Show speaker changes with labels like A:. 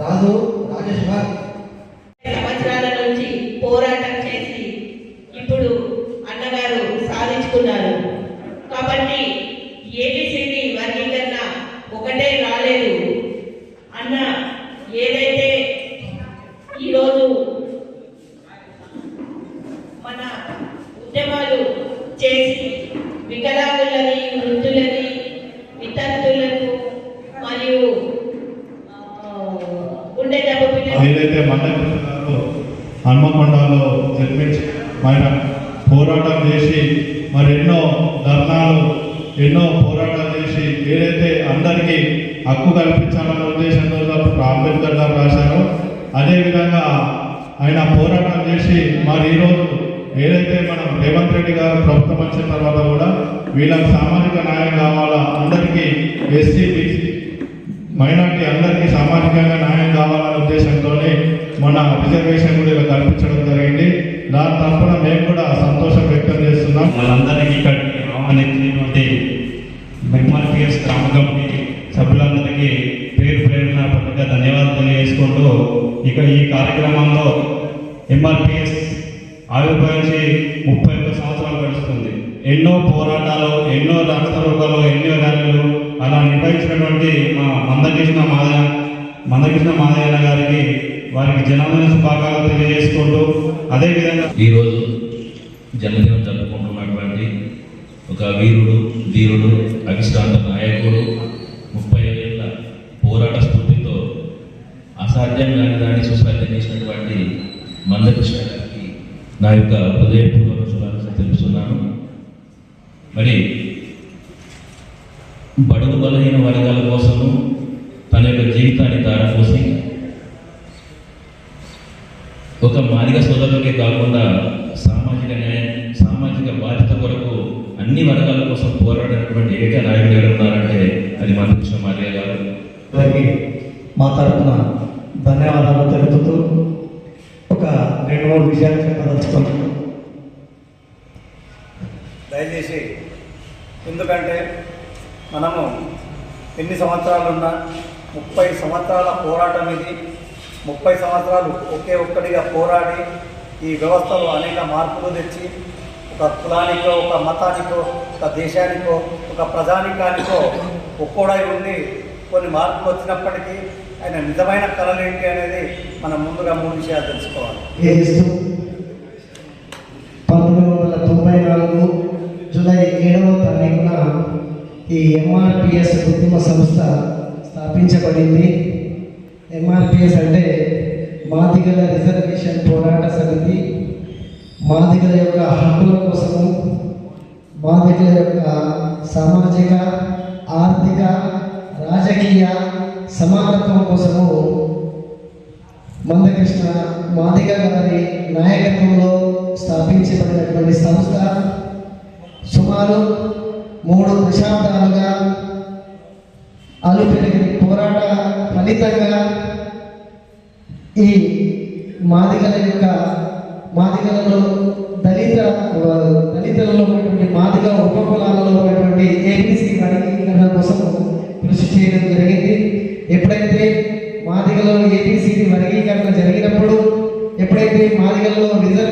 A: రాజు రాజేశ్వర్
B: సంవత్సరాల నుంచి పోరాటం చేసి ఇప్పుడు అన్నగారు సాధించుకున్నారు. కాబట్టి ఏబిసిడి వర్గీకరణ ఒకటే రాలేదు. అన్న ఏదైతే ఈరోజు మన ఉద్యమాలు చేసి వికలాంగ
C: ఆయన పోరాటం చేసి మరి ఎన్నో ధర్నాలు ఎన్నో పోరాటాలు చేసి ఏదైతే అందరికీ హక్కు కల్పించాలన్న ఉద్దేశంతో అంబేద్కర్ గారు రాశారో అదేవిధంగా ఆయన పోరాటం చేసి మరి ఈరోజు ఏదైతే మనం రేవంత్ రెడ్డి గారు ప్రభుత్వం వచ్చిన తర్వాత కూడా వీళ్ళకి సామాజిక న్యాయం కావాలా అందరికీ ఎస్సీ బీసీ మైనార్టీ అందరికీ సామాజికంగా న్యాయం కావాలనే ఉద్దేశంతోనే మన రిజర్వేషన్ కూడా ఇలా కల్పించడం జరిగింది. దాని తరఫున మేము కూడా సంతోషం వ్యక్తం చేస్తున్నాం.
D: వాళ్ళందరికీ ఇక్కడ ఆహ్వానించినటువంటి ఎంఆర్పిఎస్ గ్రామ కమిటీ సభ్యులందరికీ పేరు ప్రేరణ పట్టుగా ధన్యవాదాలు తెలియజేసుకుంటూ ఇక ఈ కార్యక్రమంలో ఎంఆర్పిఎస్ ఆవిర్భవించి ముప్పై ఒక్క సంవత్సరాలు గడుస్తుంది. ఎన్నో పోరాటాలు ఎన్నో రక్తరూపాలు ఎన్నో ర్యాలీలు అలా నిర్వహించినటువంటి మా మందకృష్ణ మాదయ మందకృష్ణ మాదయ్య గారికి వారికి జన్మదిన శుభాకాంక్షలు తెలియజేసుకుంటూ అదేవిధంగా
E: ఈరోజు జన్మదినం జరుపుకుంటున్నటువంటి ఒక వీరుడు ధీరుడు అవిశ్రాంత నాయకుడు ముప్పై ఏళ్ళ పోరాట స్ఫూర్తితో అసాధ్యం కాని దాన్ని సుసాధ్యం చేసినటువంటి మందకృష్ణ గారికి నా యొక్క హృదయపూర్వక శుభాకాంక్షలు తెలుపుతున్నాను. మరి బడుగు బలహీన వర్గాల కోసము మాదిగ సోదరులకే కాకుండా సామాజిక న్యాయం సామాజిక బాధ్యత కొరకు అన్ని వర్గాల కోసం పోరాడినటువంటి ఏక నాయకుడు ఎవరు ఉన్నారంటే అది మందకృష్ణ మాదిగ గారు.
F: మా తరఫున ధన్యవాదాలు తెలుపుతూ ఒక రెండు మూడు విషయాలు చెప్పదలుచుకున్నాను.
G: దయచేసి ఎందుకంటే
H: మనము ఎన్ని
G: సంవత్సరాలున్నా
H: ముప్పై సంవత్సరాల పోరాటం ఇది. ముప్పై
G: సంవత్సరాలు ఒకే ఒక్కటిగా పోరాడి
H: ఈ
G: వ్యవస్థలో అనేక మార్పులు తెచ్చి
H: ఒక కులానికో
G: ఒక మతానికో
H: ఒక దేశానికో ఒక ప్రజానికానికో ఒక్కోడై ఉండి కొన్ని మార్పులు వచ్చినప్పటికీ ఆయన నిజమైన కళలు ఏంటి అనేది మనం ముందుగా
G: మూడు విషయాలు తెలుసుకోవాలి.
I: పంతొమ్మిది వందల తొంభై నాలుగు జూలై ఏడవ తారీఖున ఈ ఎంఆర్పిఎస్ ఉద్యమ సంస్థ స్థాపించబడింది. ఎంఆర్పిఎస్ అంటే మాదిగల రిజర్వేషన్ పోరాట సమితి. మాదిగల యొక్క హక్కుల కోసము మాదిగల యొక్క సామాజిక ఆర్థిక రాజకీయ సమానత్వం కోసము మందకృష్ణ మాదిగ గారి నాయకత్వంలో స్థాపించబడినటువంటి సంస్థ. సుమారు మూడు దశాబ్దాలుగా అలుపెరిగిన పోరాట ఫలితంగా ఈ మాదిగల యొక్క మాదిగలలో దళిత దళితులలో ఉన్నటువంటి మాదిగ